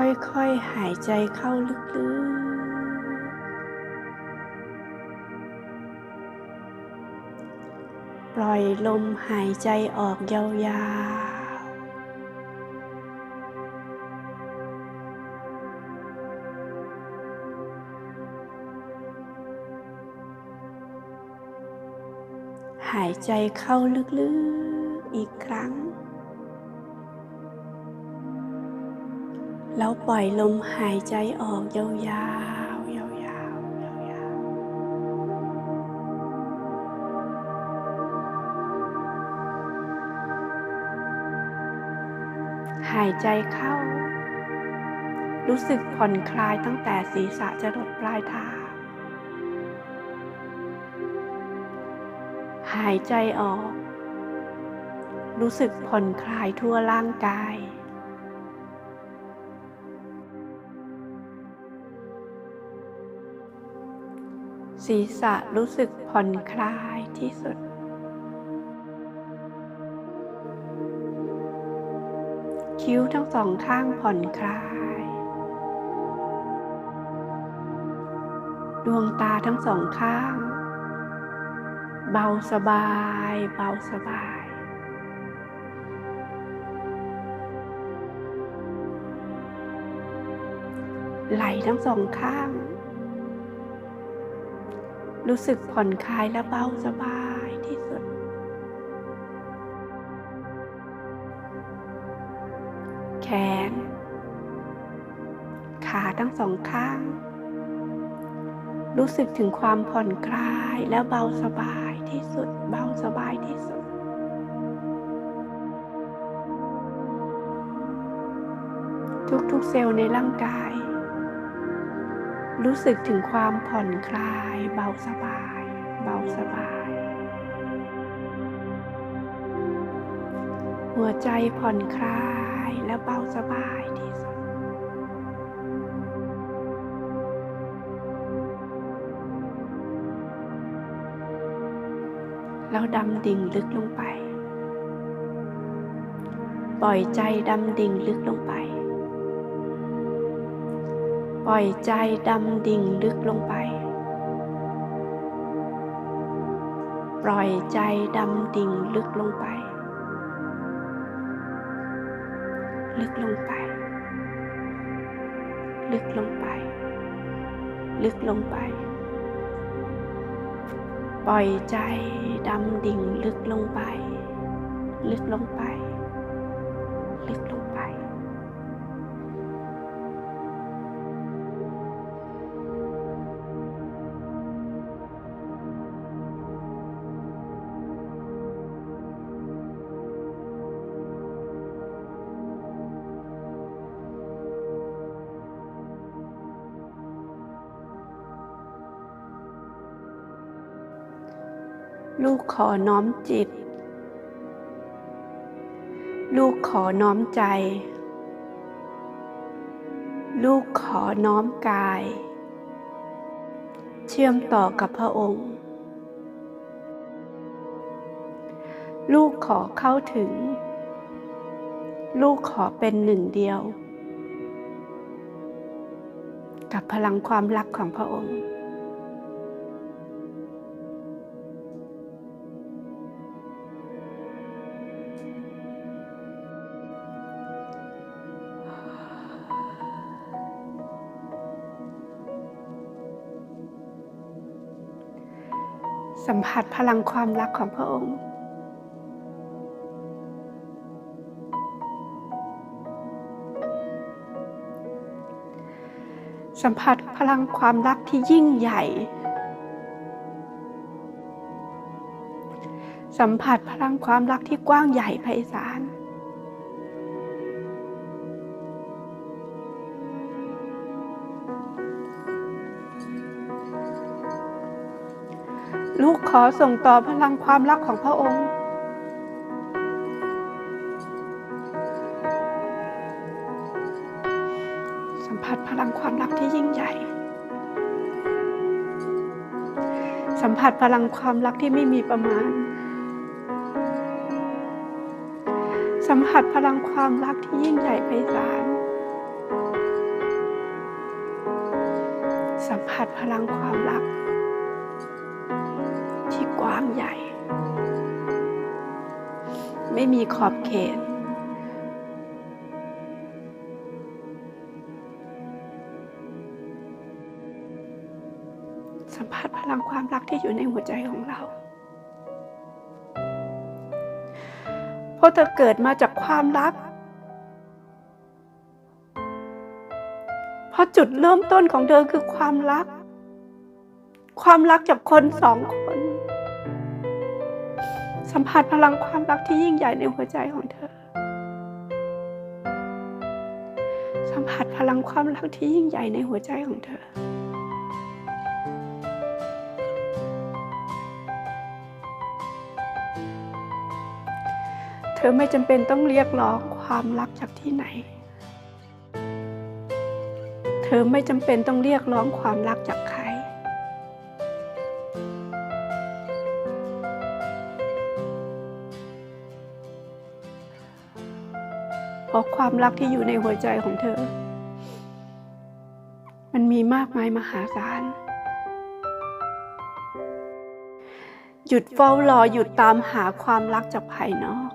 ค่อยๆ หายใจเข้าลึกๆ ปล่อยลมหายใจออกยาวๆหายใจเข้าลึกๆ อีกครั้ง แล้วปล่อยลมหายใจออกยาวๆยาวๆยาวๆหายใจเข้า รู้สึกผ่อนคลายตั้งแต่ศีรษะจะลดปลายเท้าหายใจออก รู้สึกผ่อนคลายทั่วร่างกาย ศีรษะรู้สึกผ่อนคลายที่สุด คิ้วทั้งสองข้างผ่อนคลาย ดวงตาทั้งสองข้าง เบาสบาย เบาสบาย ไหลทั้งสองข้าง รู้สึกผ่อนคลายและเบาสบายที่สุด แขน ขาทั้งสองข้าง รู้สึกถึงความผ่อนคลายและเบาสบายที่สุด เบาสบายที่สุด ทุกๆเซลล์ในร่างกาย รู้สึกถึงความผ่อนคลายเบาสบาย เบาสบาย หัวใจผ่อนคลายและเบาสบายที่สุด แล้วดำดิ่งลึกลงไป ปล่อยใจดำดิ่งลึกลงไป ปล่อยใจดำดิ่งลึกลงไป ปล่อยใจดำดิ่งลึกลงไป ลึกลงไป ลึกลงไป ลึกลงไป ปล่อยใจดำดิ่งลึกลงไป ลึกลงไป ลึกลง ลูกขอน้อมจิต ลูกขอน้อมใจ ลูกขอน้อมกาย เชื่อมต่อกับพระองค์ ลูกขอเข้าถึง ลูกขอเป็นหนึ่งเดียว กับพลังความรักของพระองค์ สัมผัสพลังความรักของพระองค์สัมผัสพลังความรักที่ยิ่งใหญ่ สัมผัสพลังความรักที่กว้างใหญ่ไพศาล ลูกขอส่งต่อพลังความรักของพระองค์ สัมผัสพลังความรักที่ยิ่งใหญ่ สัมผัสพลังความรักที่ไม่มีประมาณ สัมผัสพลังความรักที่ยิ่งใหญ่ไพศาลสัมผัสพลังความรัก ไม่มีขอบเขต สัมผัสพลังความรักที่อยู่ในหัวใจของเรา เพราะเธอเกิดมาจากความรัก เพราะจุดเริ่มต้นของเธอคือความรัก ความรักจากคนสองคน สัมผัสพลังความรักที่ยิ่งใหญ่ในหัวใจของเธอ สัมผัสพลังความรักที่ยิ่งใหญ่ในหัวใจของเธอ เธอไม่จำเป็นต้องเรียกร้องความรักจากที่ไหน เธอไม่จำเป็นต้องเรียกร้องความรักจากใคร ราะความรักที่อยู่ในหัวใจของเธอ มันมีมากมายมหาศาลหยุดเฝ้ารอหยุดตามหาความรักจากภายนอก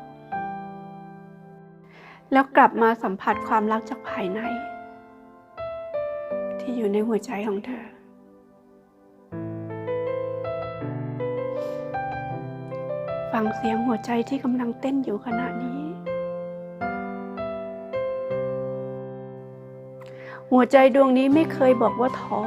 แล้วกลับมาสัมผัสความรักจากภายใน ที่อยู่ในหัวใจของเธอ ฟังเสียงหัวใจที่กำลังเต้นอยู่ขณะนี้ หัวใจดวงนี้ไม่เคยบอกว่าท้อ